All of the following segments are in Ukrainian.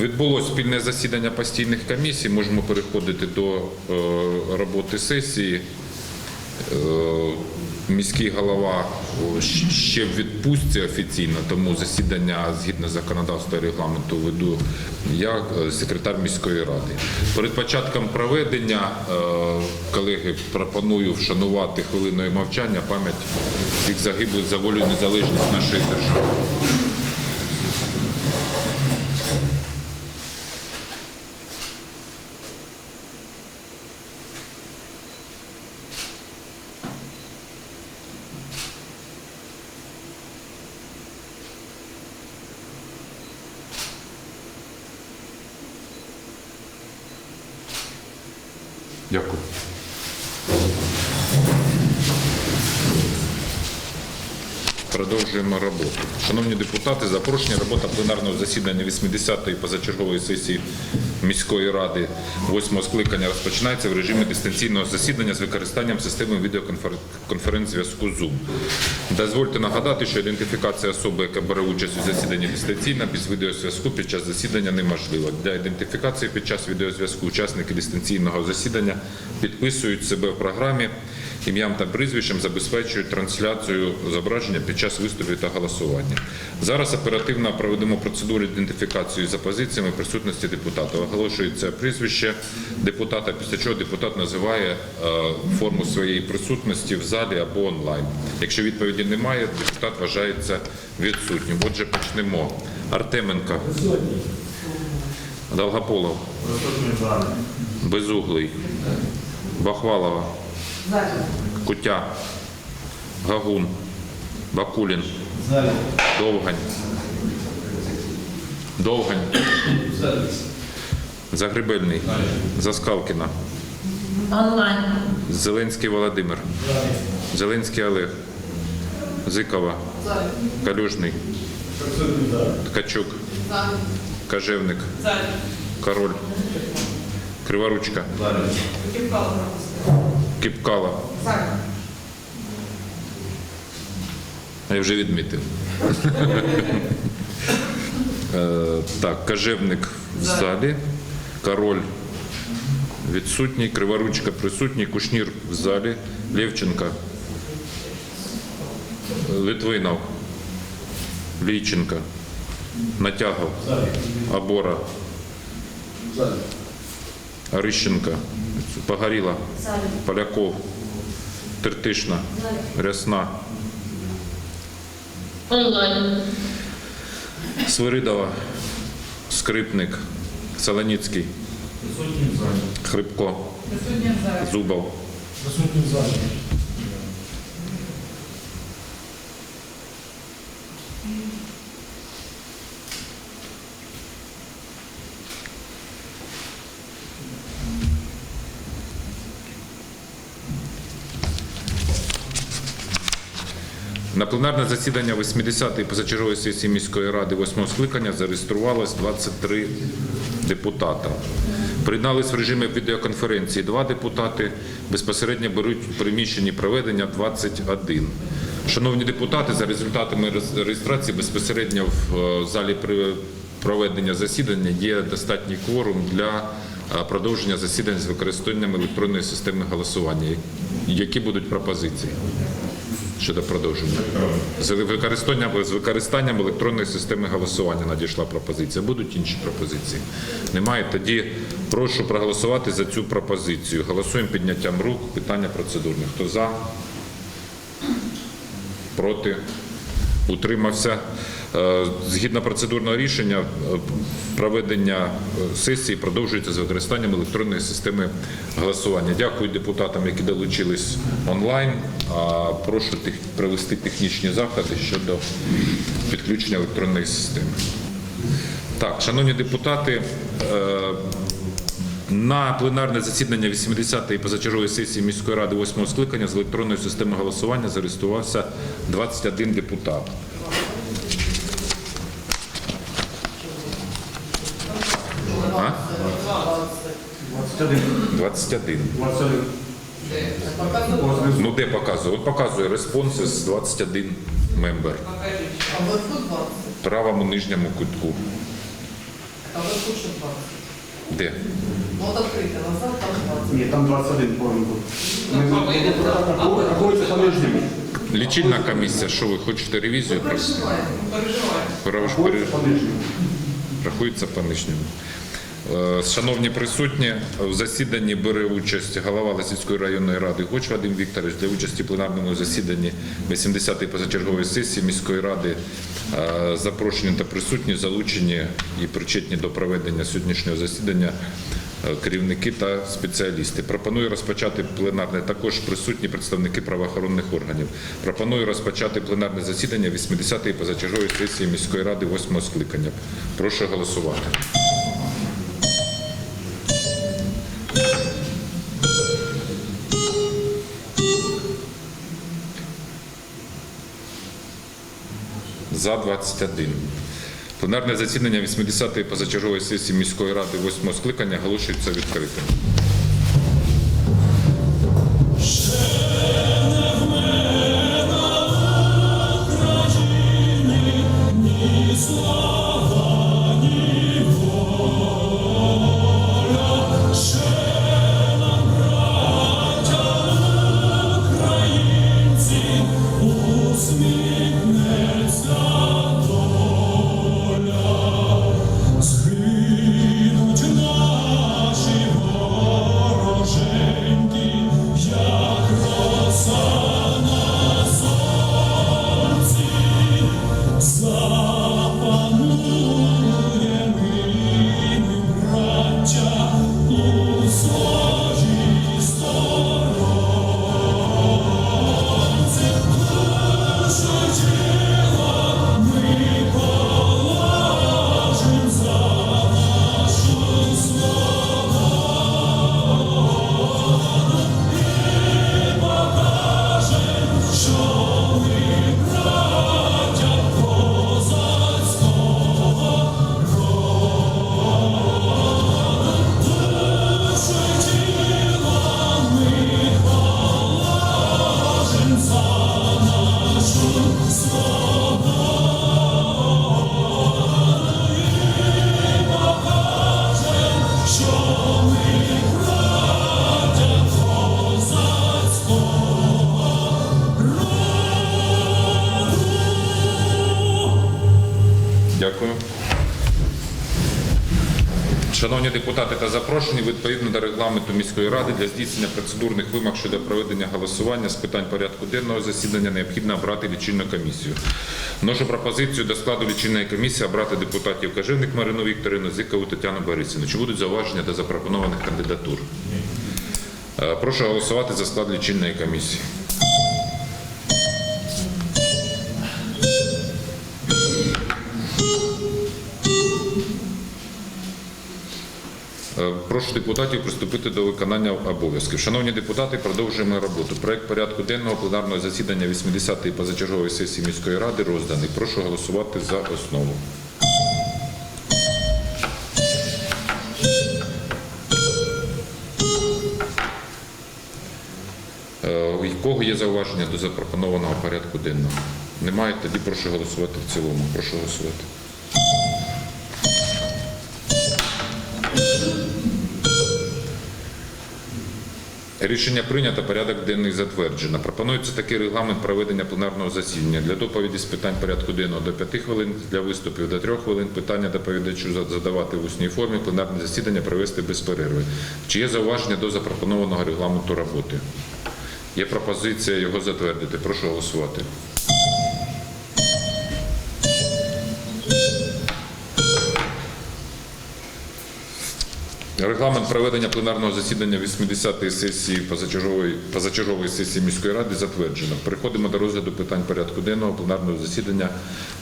Відбулось спільне засідання постійних комісій. Можемо переходити до е, роботи сесії. Е, Міський голова ще в відпустці офіційно, тому засідання згідно законодавства і регламенту веду я, е, секретар міської ради. Перед початком проведення колеги пропоную вшанувати хвилиною мовчання пам'ять всіх загиблих за волю і незалежність нашої держави. Дякую. Продовжуємо роботу. Шановні депутати, запрошення робота пленарного засідання 80-ї позачергової сесії міської ради 8-го скликання розпочинається в режимі дистанційного засідання з використанням системи відеоконференц-зв'язку Zoom. Дозвольте нагадати, що ідентифікація особи, яка бере участь у засіданні дистанційно, без відеозв'язку під час засідання неможлива. Для ідентифікації під час відеозв'язку учасники дистанційного засідання підписують себе в програмі ім'ям та прізвищем забезпечують трансляцію зображення під час виступів та голосування. Зараз оперативно проведемо процедуру ідентифікації за позиціями присутності депутата. Оголошується прізвище депутата, після чого депутат називає е, форму своєї присутності в залі або онлайн. Якщо відповіді немає, депутат вважається відсутнім. Отже, почнемо. Артеменко. Долгополов. Безуглий. Бахвалова. Кутя, Гагун, Бакулін, Довгань, Довгань, Загребельний, Заскалкіна, Онлайн. Зеленський Володимир, Зеленський Олег, Зикова, Калюжний, Ткачук, Кажевник, Король, Криворучка, Кіпкала. Я вже відмітив. Е, Так, Кажевник в залі, Король відсутній, Криворучка присутній, Кушнір в залі, Левченка, Литвинов, Лійченка, Натягов, Абора, Орищенка, Погоріла, Поляков, Тертишна, Рясна, Свиридова, Скрипник, Солоніцький, Хрипко, Зубов, На пленарне засідання 80-ї позачергової сесії міської ради 8 скликання зареєструвалось 23 депутата. Приєднались в режимі відеоконференції два депутати, безпосередньо беруть в приміщенні проведення 21. Шановні депутати, за результатами реєстрації безпосередньо в е, залі проведення засідання є достатній кворум для е, продовження засідань з використанням електронної системи голосування. Які будуть пропозиції? Щодо продовження. З використанням, з використанням електронної системи голосування надійшла пропозиція. Будуть інші пропозиції? Немає. Тоді прошу проголосувати за цю пропозицію. Голосуємо підняттям рук. Питання процедурне. Хто за? Проти? Утримався. Е, Згідно процедурного рішення, е, проведення е, сесії продовжується з використанням електронної системи голосування. Дякую депутатам, які долучились онлайн. Прошу провести технічні заходи щодо підключення електронної системи. Так, шановні депутати, на пленарне засідання 80-ї позачергової сесії міської ради 8-го скликання з електронної системи голосування зареєструвався 21 депутат. А? 21. Ну де показує? От показує респонсис 21 мембер. В правому нижньому кутку. Там лише 20. Де? Ну, от відкрите назад, там 20. Ні, там 21 повинен бути. Ну, Ми а рахується по нижньому. Лічильна комісія, що ви хочете ревізію? Переживаємо, переживаємо. Ж Рахується по нижньому. Рахується по нижньому. Е, Шановні присутні, в засіданні бере участь голова Лисицької районної ради Гоч Вадим Вікторович для участі в пленарному засіданні 80-ї позачергової сесії міської ради. Е, Запрошені та присутні, залучені і причетні до проведення сьогоднішнього засідання е, керівники та спеціалісти. Пропоную розпочати пленарне також присутні представники правоохоронних органів. Пропоную розпочати пленарне засідання 80-ї позачергової сесії міської ради 8 скликання. Прошу голосувати. За 21. Пленарне засідання 80-ї позачергової сесії міської ради 8 скликання оголошується відкритим. Депутати та запрошені, відповідно до регламенту міської ради для здійснення процедурних вимог щодо проведення голосування з питань порядку денного засідання необхідно обрати лічильну комісію. Вношу пропозицію до складу лічильної комісії обрати депутатів Кажевник Марину Вікторину, Зикову Тетяну Борисівну. Чи будуть зауваження до запропонованих кандидатур? Е, Прошу голосувати за склад лічильної комісії. Прошу депутатів приступити до виконання обов'язків. Шановні депутати, продовжуємо роботу. Проект порядку денного пленарного засідання 80-ї позачергової сесії міської ради розданий. Прошу голосувати за основу. Е, У кого є зауваження до запропонованого порядку денного? Немає, тоді прошу голосувати в цілому. Прошу голосувати. Рішення прийнято, порядок денний затверджено. Пропонується такий регламент проведення пленарного засідання. Для доповіді з питань порядку денного до 5 хвилин, для виступів до 3 хвилин, питання доповідачу задавати в усній формі, пленарне засідання провести без перерви. Чи є зауваження до запропонованого регламенту роботи? Є пропозиція його затвердити. Прошу голосувати. Регламент проведення пленарного засідання 80-ї сесії позачергової, позачергової сесії міської ради затверджено. Переходимо до розгляду питань порядку денного пленарного засідання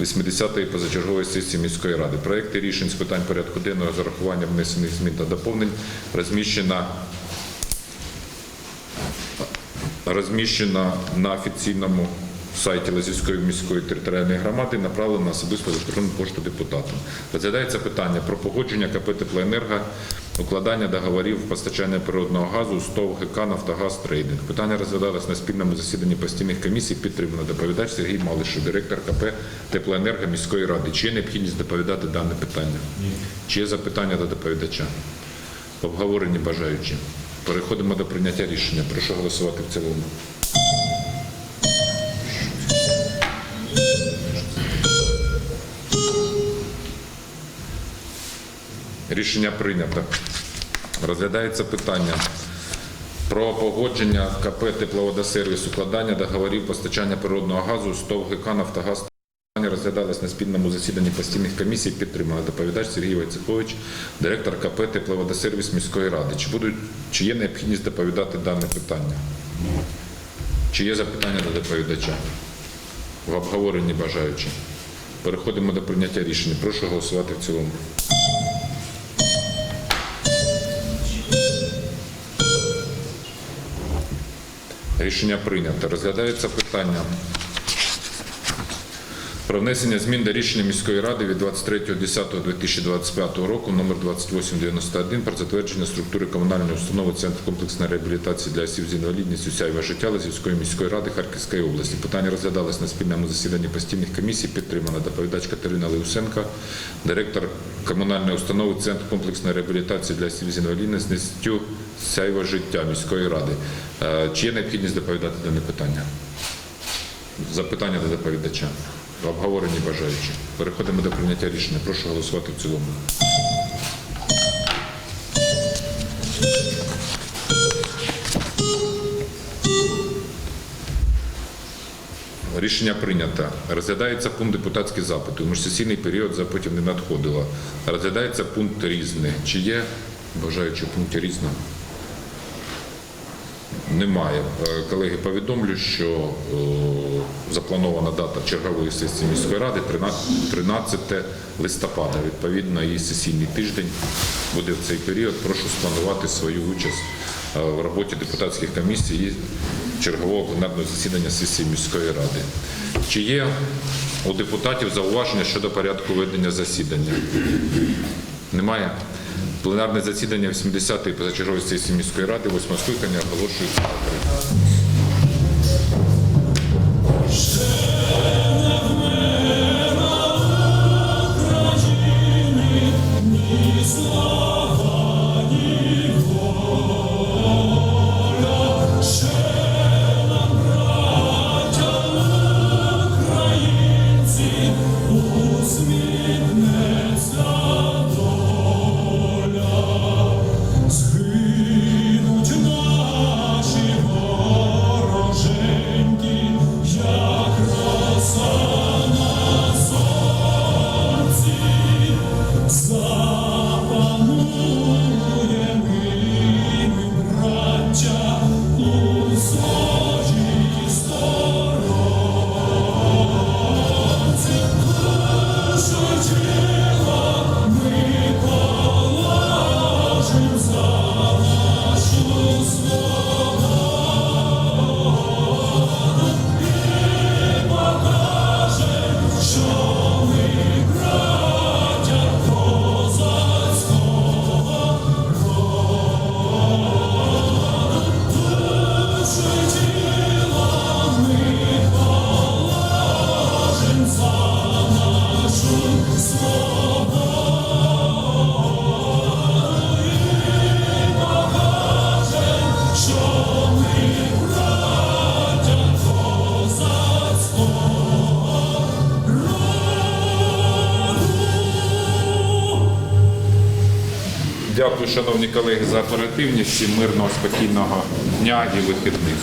80-ї позачергової сесії міської ради. Проекти рішень з питань порядку денного з урахуванням внесених змін та доповнень розміщено розміщена на офіційному сайті Лазівської міської територіальної громади направлено на особисту електронну пошту депутатам. Розглядається питання про погодження КП «Теплоенерго», укладання договорів постачання природного газу з ТОВ ГК «Нафтогаз Трейдинг». Питання розглядалось на спільному засіданні постійних комісій, підтримано доповідач Сергій Малишев, директор КП «Теплоенерго» міської ради. Чи є необхідність доповідати дане питання? Ні. Чи є запитання до доповідача? Обговорені бажаючі. Переходимо до прийняття рішення. Прошу голосувати в цілому. Рішення прийнято. Розглядається питання про погодження КП «Тепловодосервіс» укладання договорів постачання природного газу з ТОВ ГК «Нафтогаз». Розглядалось на спільному засіданні постійних комісій. Підтримали доповідач Сергій Войцехович, директор КП «Тепловодосервіс» міської ради. Чи, будуть, чи є необхідність доповідати дане питання? Чи є запитання до доповідача? В обговоренні бажаючі. Переходимо до прийняття рішення. Прошу голосувати в цілому. Рішення прийнято. Розглядається питання про внесення змін до рішення міської ради від 23.10.2025 року номер 2891 про затвердження структури комунальної установи Центр комплексної реабілітації для осіб з інвалідністю сяйва життя Лазівської міської ради Харківської області. Питання розглядалось на спільному засіданні постійних комісій. Підтримана доповідач Катерина Леусенка, директор комунальної установи Центр комплексної реабілітації для осіб з інвалідністю сяйва життя міської ради. Е, Чи є необхідність доповідати дане питання? Запитання до доповідача. В обговоренні бажаючі. Переходимо до прийняття рішення. Прошу голосувати в цілому. Рішення прийнято. Розглядається пункт депутатські запити. У міжсесійний період запитів не надходило. Розглядається пункт різне. Чи є бажаючі в пункті різне? Немає. Е, Колеги, повідомлю, що е, запланована дата чергової сесії міської ради 13 13 листопада. Відповідно, її сесійний тиждень буде в цей період. Прошу спланувати свою участь е, в роботі депутатських комісій і чергового пленарного засідання сесії міської ради. Чи є у депутатів зауваження щодо порядку ведення засідання? Немає. Пленарне засідання 80-ї позачергової сесії міської ради, 8 скликання оголошується шановні колеги, за оперативність. і мирного, спокійного дня і вихідних.